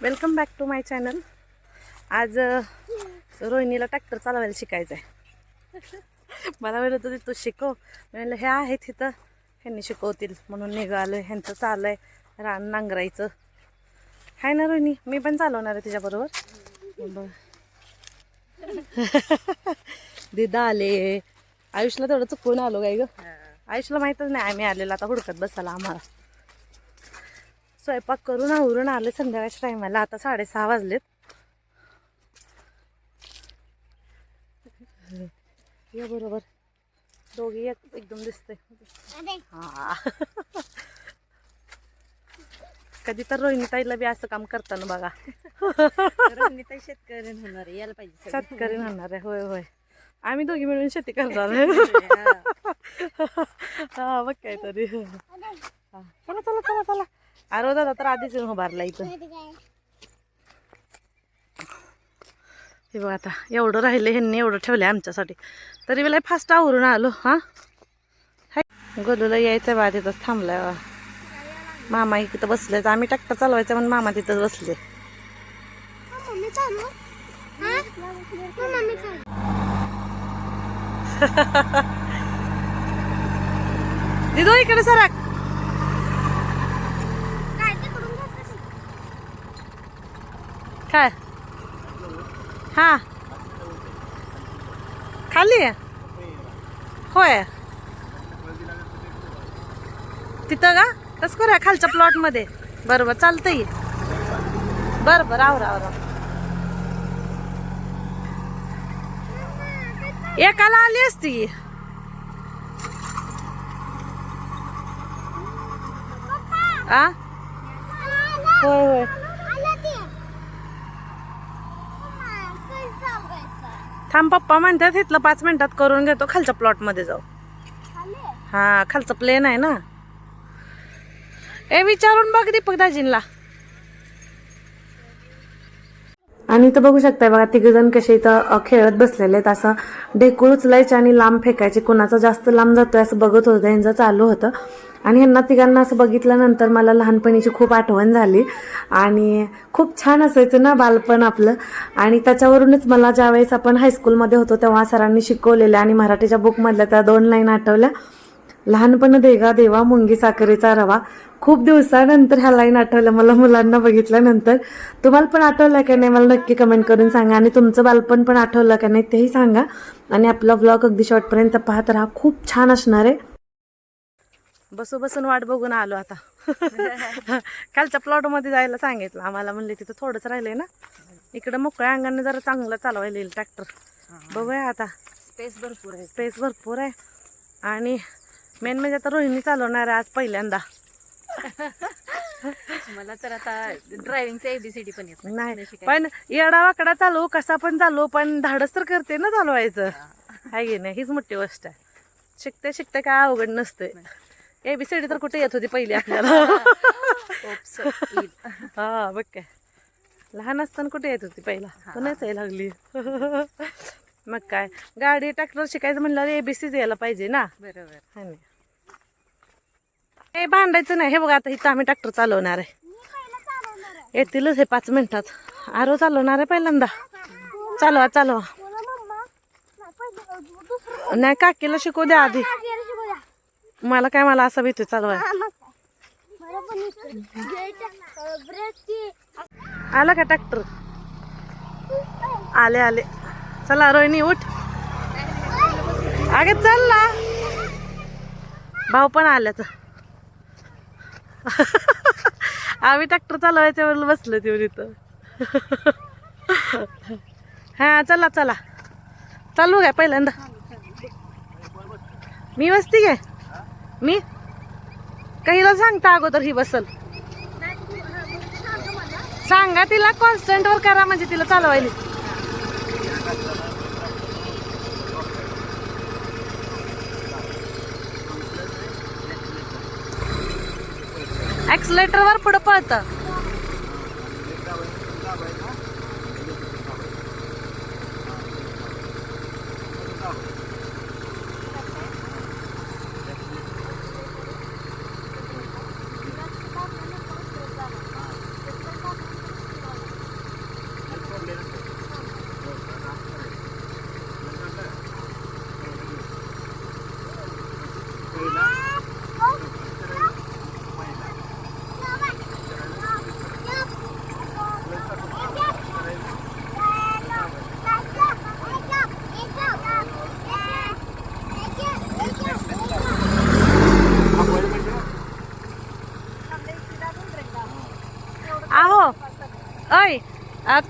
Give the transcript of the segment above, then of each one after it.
Welcome back to my channel आज रोहिणीला tractor चालवायला शिकायचं आहे मला म्हणत होती तू शिकव. म्हणलं हे आहेत इथं. ह्यांनी शिकवतील. म्हणून निघालं ह्यांचं चालू आहे रान नांगरायचं. हाय ना रोहिणी? मी पण चालवणार आहे तिच्याबरोबर बरं. दिदा आले. आयुषला तेवढं चुकवून आलो काय ग? आयुषला माहीतच नाही आम्ही आलेलो. आता हुडकत बसायला आम्हाला. स्वयंपाक करून आवरून आले संध्याकाळच्या टायमाला. आता साडेसहा वाजलेत. या बरोबर. दोघी एक एकदम दिसते हा. कधी तर रोहिणीताईला बी असं काम करताना बघा. रोहिणीताई शेतकरी होणार आहे, यायला पाहिजे. शेतकरी म्हणणार आहे. होय होय. आम्ही दोघी मिळून शेती करणार आहे. हा. बघ काय तरी हा. चला चला चला चला. अरे दादा तर आधीच येऊन उभारला इथं. हे बघ आता एवढं राहिले ह्यांनी एवढं ठेवलं आमच्यासाठी. तरी मला फास्ट आवरून आलो हा? हाय. गोलूला यायचं बा तिथंच थांबलाय बा मामा इथं बसले आम्ही ट्रॅक्टर चालवायचं म्हणून मामा तिथंच बसले. दिदो इकडे सरक काय? हां. खाली होय. तिथं का? तसं करूया खालच्या प्लॉटमध्ये बरं बरोबर चालतंय. बरं बरं आवरा आवरा. एकाला आली असती. की. आ? होय होय. थांब पप्पा म्हणतात इथलं पाच मिनिटात करून घेतो खालच्या प्लॉटमध्ये जाऊ. हा खालचं प्लेन आहे ना. ए विचारून बघ दीपक दाजींला आणि इथं बघू शकताय बघा तिघ जण कसे इथं खेळत बसलेले आहेत. असं ढेकूळ उचलायचे आणि लांब फेकायचे. कोणाचा जास्त लांब जातोय असं बघत होतं यांचं चालू होतं. आणि ह्यांना तिघांना असं बघितल्यानंतर मला लहानपणीची खूप आठवण झाली. आणि खूप छान असायचं ना बालपण आपलं. आणि त्याच्यावरूनच मला ज्यावेळेस आपण हायस्कूलमध्ये होतो तेव्हा सरांनी शिकवलेल्या आणि मराठीच्या बुकमधल्या त्या दोन लाईन आठवल्या. लहानपण देगा देवा मुंगी साखरेचा रवा. खूप दिवसानंतर ह्या लाईन आठवल्या मला मुलांना बघितल्यानंतर. तुम्हाला पण आठवलं का नाही? मला नक्की कमेंट करून सांगा. आणि तुमचं बालपण पण आठवलं का नाही तेही सांगा. आणि आपला व्लॉग अगदी शेवटपर्यंत पाहत राहा. खूप छान असणार आहे. बसू बसून वाट बघून आलो आता. कालच्या प्लॉटमध्ये जायला सांगितलं आम्हाला. म्हणले तिथं थोडंच राहिलंय ना. इकडं मोकळ्या अंगाने जरा चांगलं चालवायला येईल ट्रॅक्टर बघूया आता. स्पेस भरपूर आहे. स्पेस भरपूर आहे. आणि मेन म्हणजे आता रोहिणी चालवणार आज पहिल्यांदा. मला तर आता ड्रायव्हिंगचं एबीसीडी पण येत नाही. पण येडा वाकडा चालू कसा पण चालू पण धाडस तर करते ना चालवायचं. आहे की नाही? हीच मोठी गोष्ट आहे. शिकते शिकते काय अवघड नसते एबीसीडी तर कुठे येत होती पहिली आपल्याला? हा बघ काय. लहान असताना कुठे येत होती पहिला? पुन्हाच यायला लागली. मग काय? गाडी ट्रॅक्टर शिकायचं म्हणल्यावर एबीसीच यायला पाहिजे ना? बरोबर. हा नाही हे भांडायचं नाही. हे बघा आता इथं आम्ही ट्रॅक्टर चालवणार आहे. येतीलच हे पाच मिनिटात. आरो चालवणार आहे पहिल्यांदा. चालवा चालवा. नाही काकीला शिकू द्या आधी. मला काय मला असं भीती चालवाय. आला का ट्रॅक्टर आले आले. चला रोहिणी उठ. अगे चल ना. भाऊ पण आल्याच आम्ही ट्रॅक्टर चालवायच्या वर बसलो तिवर इथं. हा चला चला. चालू काय पहिल्यांदा. मी बसती काय मी? काहीला सांगता अगोदर ही बसल? सांगा तिला कॉन्स्टंट वर करा म्हणजे तिला चालवायला. ऍक्सिलेटर वर पुढे पळतं आहो अय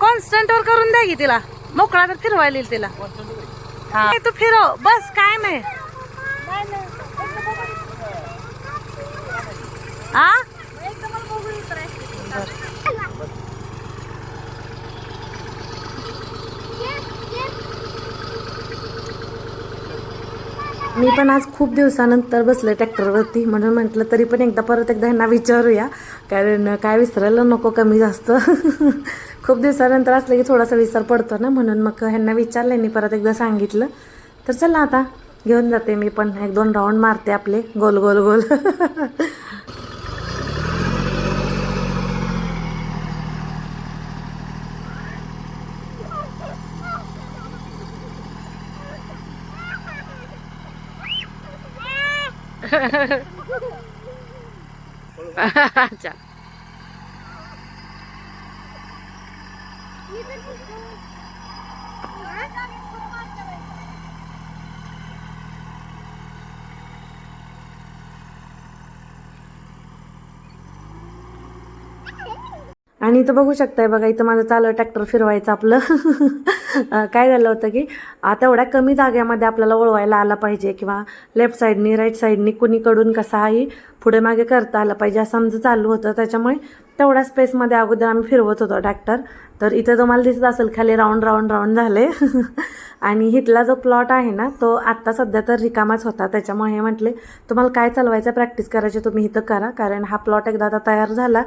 कॉन्स्टंटवर करून द्या की तिला. मोकळा तर फिरवायला येईल तिला. हा. तू फिरव. बस काय नाही आ मी पण आज खूप दिवसानंतर बसले ट्रॅक्टरवरती. म्हणून म्हटलं तरी पण एकदा परत एकदा ह्यांना विचारूया. कारण काय विसरायला नको कमी जास्त. खूप दिवसानंतर असलं की थोडासा विसर पडतो ना. म्हणून मग ह्यांना विचारलं मी परत एकदा सांगितलं. तर चला आता घेऊन जाते मी पण. एक दोन राऊंड मारते आपले. गोल गोल गोल. 맞아. आणि इथं बघू शकताय बघा इथं माझं चालू आहे ट्रॅक्टर फिरवायचं आपलं. काय झालं होतं की आता एवढ्या कमी जाग्यामध्ये आपल्याला वळवायला आला पाहिजे किंवा लेफ्ट साईडनी राईट साईडनी कुणीकडून कसाही पुढे मागे करता आलं पाहिजे असं आमचं चालू होतं. त्याच्यामुळे तेवढ्या स्पेसमध्ये अगोदर आम्ही फिरवत होतो ट्रॅक्टर तर इथं तुम्हाला दिसत असेल खाली राऊंड राऊंड राऊंड झाले. आणि इथला जो प्लॉट आहे ना तो आत्ता सध्या तर रिकामाच होता. त्याच्यामुळे हे म्हटले तुम्हाला काय चालवायचं प्रॅक्टिस करायची तुम्ही इथं करा. कारण हा प्लॉट एकदा आता तयार झाला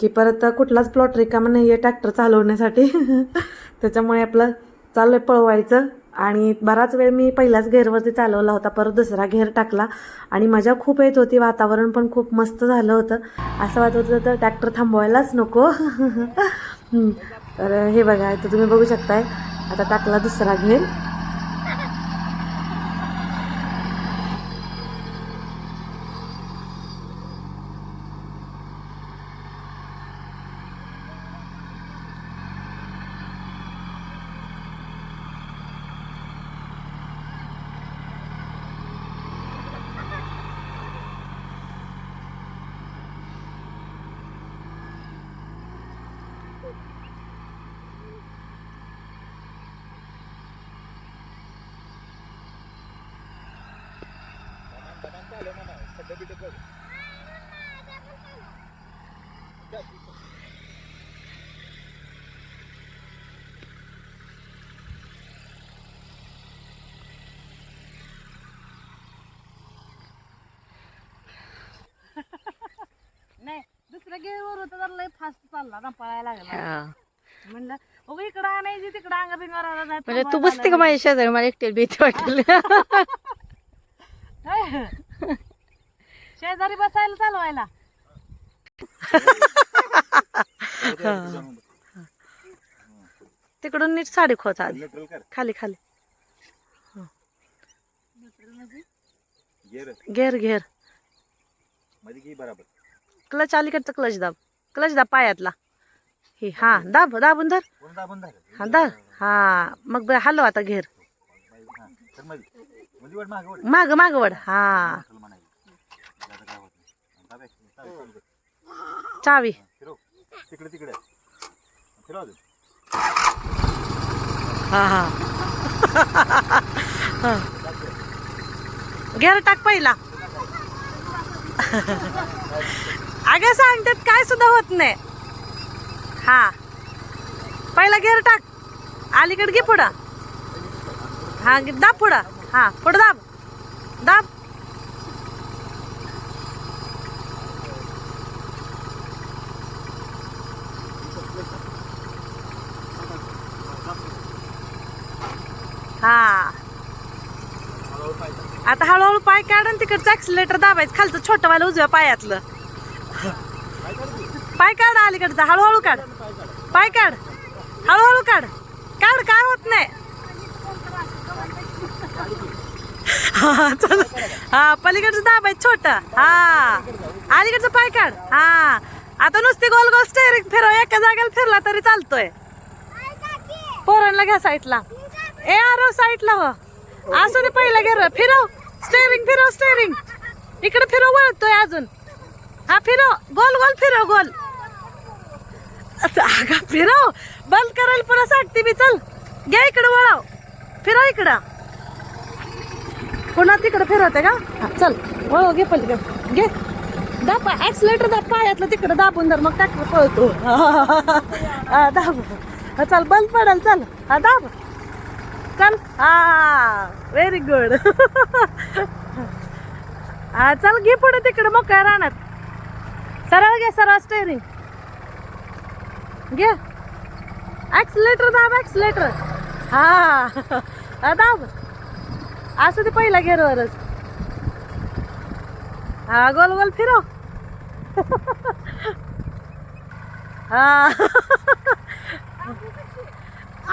की परत कुठलाच प्लॉट रिकामा नाही आहे ट्रॅक्टर चालवण्यासाठी. त्याच्यामुळे आपलं चालू आहे पळवायचं. आणि बराच वेळ मी पहिल्याच घेरवरती चालवला होता परत दुसरा घेर टाकला. आणि मजा खूप येत होती वातावरण पण खूप मस्त झालं होतं. असं वाटत होतं तर ट्रॅक्टर थांबवायलाच नको. तर हे बघा तर तुम्ही बघू शकताय. आता टाकला दुसरा घेर नाही दुसऱ्या गेअरवर होता तर लय फास्ट चालला ना पळायला लागला. म्हणलं बघू इकडं आणायची तिकडं अंगा बिंगावर आला नाही म्हणजे तू बसते का माझ्या शेजारी? मला एकटेल भीती वाटेल. शेजारी बसायला चालवायला. तिकडून नीट साडी खोच आली खाली खाली. घेर. घेरमध्ये घे बराबर. क्लच अलीकडचं क्लच दाब. क्लच दाब पायातला. हे हा दाब दाबून धर. हा धर. हा मग हलव आता घेर. मागे वाट माग माग वड हा. कर. चावी. तिकडे तिकडे. हा हा. घेर टाक पहिला. अगं सांगतात काय सुद्धा होत नाही. हा. पहिला घेर टाक. अलीकडे घे पुढं. हा दाब पुढं. हा पुढं दाब. दाब. हा. आता हळूहळू पाय काढ आणि तिकडचं ऍक्सिलेटर दाबायचं. खालचं छोटं वाला उजव्या पायातलं. पाय काढ अलीकडचा. हळूहळू काढ. पाय काढ. हळूहळू काढ. काढ काय होत नाही. हा चल. हा पलीकडचं आहे छोट. हा. अलीकडचं पाय काढ हा. आता नुसती गोल गोल स्टेअरिंग फिरव एका जागेला फिरला तरी चालतोय. पोरांना घ्या साईडला ए आरो साईडला हो. असं ते पहिला घे फिरव. स्टेअरिंग फिरव स्टेअरिंग इकडे फिरव वळतोय अजून. हा फिरव. गोल गोल फिरव गोल. फिरव. बंद करायला पुन्हा सांगते मी चल. घ्या इकडं वळाव. फिरव इकडं. पुन्हा तिकडं फिरवते का? चल वळव घे पहिले घे. दाबा ऍक्सिलेटर दाब पायातलं तिकडं दाबून धर मग ट्रॅक्टर पळतो. हा, दाब. चल बंद पडल चल. हा दाब. चल. हा व्हेरी गुड हा चल घे पुढे तिकडे मग काय राहणार सरळ घे सरळ स्टेअरिंग घे. ॲक्सिलेटर दाब ॲक्सिलेटर हा हा, दाब. असं ते पहिला गेअरवरच हा गोल गोल फिरव हा.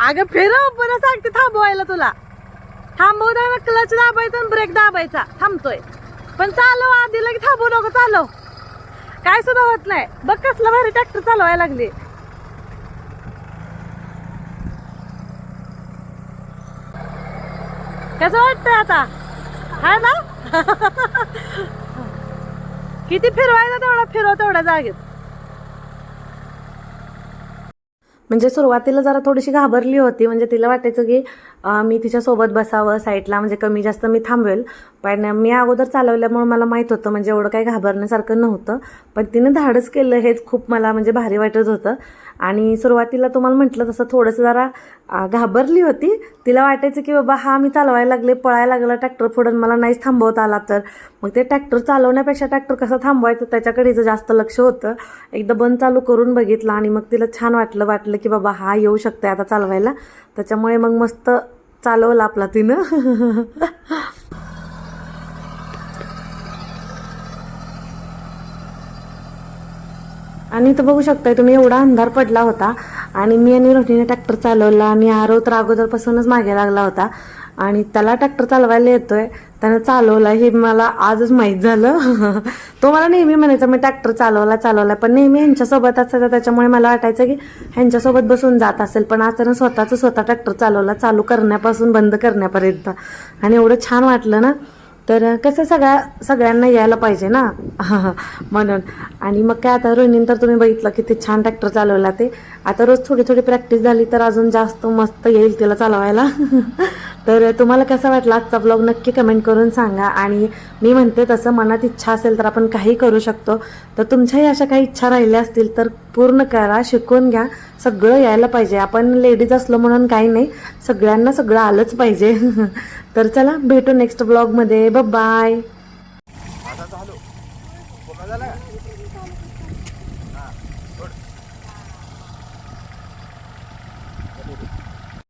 अगं फिरव बरं सांगते थांबवायला तुला. थांबवू द्या क्लच दाबायचा आणि ब्रेक दाबायचा. थांबतोय. पण चालव आधी लगे थांबू नको चालव. काय सुद्धा होत नाही. बघ कसलं भारी ट्रॅक्टर चालवायला लागली. कसं वाटतंय आता? हा ना? किती फिरवायला तेवढा? फिरव तेवढ्या जागेत. म्हणजे सुरुवातीला जरा थोडीशी घाबरली होती. म्हणजे तिला वाटायचं की मी तिच्यासोबत बसावं साईडला म्हणजे कमी जास्त मी थांबवेल. पण मी अगोदर चालवल्यामुळे मला माहीत होतं म्हणजे एवढं काही घाबरण्यासारखं नव्हतं. पण तिने धाडस केलं हेच खूप मला म्हणजे भारी वाटत होतं. आणि सुरुवातीला तुम्हाला म्हटलं तसं थोडंसं जरा घाबरली होती. तिला वाटायचं की बाबा हा मी चालवायला लागले पळायला लागला ट्रॅक्टर फोडून मला नाहीच थांबवता आला तर. मग ते ट्रॅक्टर चालवण्यापेक्षा ट्रॅक्टर कसं थांबवायचं त्याच्याकडे हिचं जास्त लक्ष होतं. एकदा बंद चालू करून बघितलं आणि मग तिला छान वाटलं वाटलं की बाबा हा येऊ शकते आता चालवायला. त्याच्यामुळे मग मस्त चालवला आपला तिनं. आणि इथं बघू शकताय तुम्ही एवढा अंधार पडला होता. आणि मी आणि रोहिणीने ट्रॅक्टर चालवला आणि आरव तर अगोदरपासूनच मागे लागला होता. आणि त्याला ट्रॅक्टर चालवायला येतोय. त्यानं चालवला हे मला आजच माहीत झालं. तो मला नेहमी म्हणायचा मी ट्रॅक्टर चालवला चालवला. पण नेहमी ह्यांच्यासोबत असायचा त्याच्यामुळे मला वाटायचं की ह्यांच्यासोबत बसून जात असेल. पण आज त्यानं स्वतःचं स्वतः ट्रॅक्टर चालवला चालू करण्यापासून बंद करण्यापर्यंत. आणि एवढं छान वाटलं ना. तर कसं सगळ्या सगळ्यांना यायला पाहिजे ना? म्हणून. आणि मग काय आता रोहिणीनंतर तुम्ही बघितलं किती छान ट्रॅक्टर चालवला ते. आता रोज थोडी थोडी प्रॅक्टिस झाली तर अजून जास्त मस्त येईल तिला चालवायला. तर तुम्हाला कसा वाटला आजचा ब्लॉग नक्की कमेंट करून सांगा. आणि मी म्हणते तसं मनात इच्छा असेल तर आपण काही करू शकतो. तर तुमच्याही अशा काही इच्छा राहिल्या असतील तर पूर्ण करा शिकून घ्या. सगळं यायला पाहिजे. आपण लेडीज असलो म्हणून काही नाही. सगळ्यांना सगळं आलंच पाहिजे. तर चला भेटू नेक्स्ट ब्लॉगमध्ये बाय